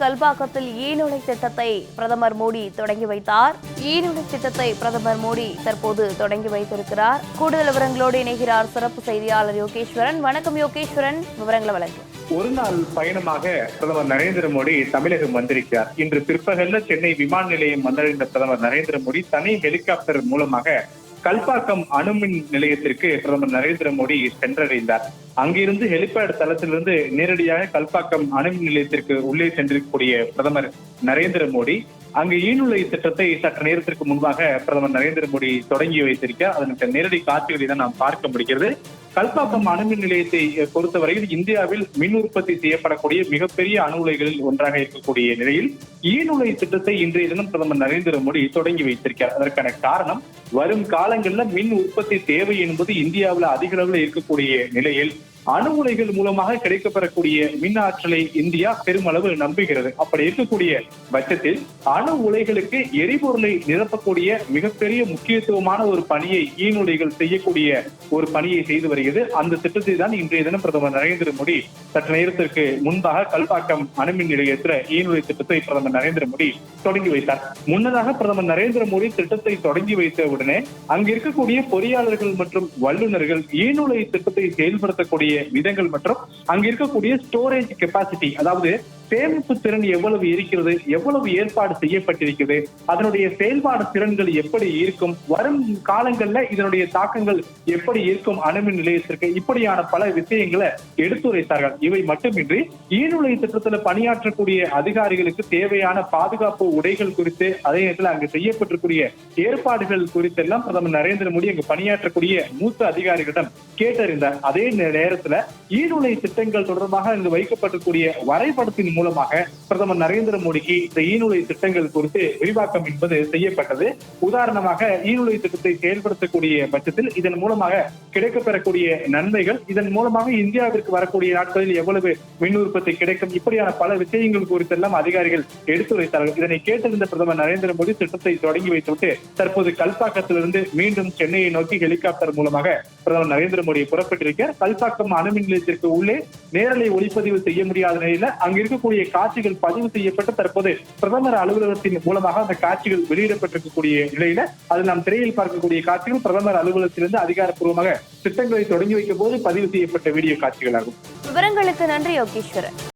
கல்பாக்கத்தில் ஈநுழை திட்டத்தை பிரதமர் மோடி தொடங்கி வைத்தார். ஈநுழை திட்டத்தை பிரதமர் மோடி தற்போது தொடங்கி வைத்திருக்கிறார். கூடுதல் விவரங்களோடு இணைகிறார் சிறப்பு செய்தியாளர் யோகேஸ்வரன். வணக்கம் யோகேஸ்வரன். விவரங்களை வழங்கும் ஒரு நாள் பயணமாக பிரதமர் நரேந்திர மோடி தமிழகம் வந்திருக்கிறார். இன்று பிற்பகல்ல சென்னை விமான நிலையம் வந்தடைந்த பிரதமர் நரேந்திர மோடி தனி ஹெலிகாப்டர் மூலமாக கல்பாக்கம் அணுமின் நிலையத்திற்கு பிரதமர் நரேந்திர மோடி சென்றடைந்தார். அங்கிருந்து ஹெலிபேட் தளத்திலிருந்து நேரடியாக கல்பாக்கம் அணுமின் நிலையத்திற்கு உள்ளே சென்றிருக்கக்கூடிய பிரதமர் நரேந்திர மோடி அங்கு ஈனுலை திட்டத்தை சற்று நேரத்திற்கு முன்பாக பிரதமர் நரேந்திர மோடி தொடங்கி வைத்திருக்கிறார். அதன் நேரடி காட்சிகளை தான் நாம் பார்க்க முடிகிறது. கல்பாக்கம் அணுமின் நிலையத்தை பொறுத்தவரையில் இந்தியாவில் மின் உற்பத்தி செய்யப்படக்கூடிய மிகப்பெரிய அணு உலைகளில் ஒன்றாக இருக்கக்கூடிய நிலையில் ஈனுலை திட்டத்தை இன்றைய தினம் பிரதமர் நரேந்திர மோடி தொடங்கி வைத்திருக்கிறார். அதற்கான காரணம் வரும் காலங்களில் மின் உற்பத்தி தேவை என்பது இந்தியாவில் அதிக அளவில் இருக்கக்கூடிய நிலையில் அணு உலைகள் மூலமாக கிடைக்கப்பெறக்கூடிய மின் ஆற்றலை இந்தியா பெருமளவு நம்புகிறது. அப்படி இருக்கக்கூடிய பட்சத்தில் அணு உலைகளுக்கு எரிபொருளை நிரப்பக்கூடிய மிகப்பெரிய முக்கியத்துவமான ஒரு பணியை ஈனுலைகள் செய்யக்கூடிய ஒரு பணியை செய்து வருகிறது. அந்த திட்டத்தை தான் இன்றைய தினம் பிரதமர் நரேந்திர மோடி சற்று நேரத்திற்கு முன்பாக கல்பாக்கம் அணுமின் நிலையத்தில் ஈனுலை திட்டத்தை பிரதமர் நரேந்திர மோடி தொடங்கி வைத்தார். முன்னதாக பிரதமர் நரேந்திர மோடி திட்டத்தை தொடங்கி வைத்த உடனே அங்கு இருக்கக்கூடிய பொறியாளர்கள் மற்றும் வல்லுநர்கள் ஈனுலை திட்டத்தை செயல்படுத்தக்கூடிய இருக்கக்கூடிய விதங்கள் மற்றும் அங்க இருக்கக்கூடிய ஸ்டோரேஜ் கெப்பாசிட்டி அதாவது சேமிப்பு திறன் எவ்வளவு இருக்கிறது எவ்வளவு ஏற்பாடு செய்யப்பட்டிருக்கிறது அதனுடைய செயல்பாடு திறன்கள் எப்படி இருக்கும் வரும் காலங்கள்ல இதனுடைய தாக்கங்கள் எப்படி இருக்கும் அணுமின் நிலையத்திற்கு இப்படியான பல விஷயங்களை எடுத்துரைத்தார்கள். இவை மட்டுமின்றி ஈனுலை திட்டத்துல பணியாற்றக்கூடிய அதிகாரிகளுக்கு தேவையான பாதுகாப்பு உடைகள் குறித்து அதே நேரத்தில் அங்கு செய்யப்பட்டிருக்கூடிய ஏற்பாடுகள் குறித்தெல்லாம் பிரதமர் நரேந்திர மோடி அங்கு பணியாற்றக்கூடிய மூத்த அதிகாரிகளிடம் கேட்டறிந்தார். அதே நேரத்தில் நேரத்துல ஈடுலை திட்டங்கள் தொடர்பாக இங்கு வைக்கப்படக்கூடிய வரைபடத்தின் மூலமாக பிரதமர் நரேந்திர மோடிக்கு இந்த ஈனுலை திட்டங்கள் குறித்து விரிவாக்கம் என்பது செய்யப்பட்டது. உதாரணமாக ஈனுலை திட்டத்தை செயல்படுத்தக்கூடிய பட்சத்தில் இதன் மூலமாக கிடைக்கப்பெறக்கூடிய நன்மைகள் இதன் மூலமாக இந்தியாவிற்கு வரக்கூடிய நாட்களில் எவ்வளவு மின் உற்பத்தி கிடைக்கும் இப்படியான பல விஷயங்கள் குறித்தெல்லாம் அதிகாரிகள் எடுத்துரைத்தார்கள். இதனை கேட்டிருந்த பிரதமர் நரேந்திர மோடி திட்டத்தை தொடங்கி வைத்துவிட்டு தற்போது கல்பாக்கத்திலிருந்து மீண்டும் சென்னையை நோக்கி ஹெலிகாப்டர் மூலமாக பிரதமர் நரேந்திர மோடி புறப்பட்டிருக்கிறார். கல்பாக்கம் அணுமின் நிலையத்திற்கு உள்ளே நேரலை ஒளிப்பதிவு செய்ய முடியாத நிலையில அங்க இருக்கக்கூடிய காட்சிகள் பதிவு செய்யப்பட்டு தற்போது பிரதமர் அலுவலகத்தின் மூலமாக அந்த காட்சிகள் வெளியிடப்பட்டிருக்கக்கூடிய நிலையில அது நாம் திரையில் பார்க்கக்கூடிய காட்சிகள் பிரதமர் அலுவலகத்திலிருந்து அதிகாரப்பூர்வமாக திட்டங்களை தொடங்கி வைக்கும் போது பதிவு செய்யப்பட்ட வீடியோ காட்சிகளாகும். விவரங்களுக்கு நன்றி யோகேஸ்வரன்.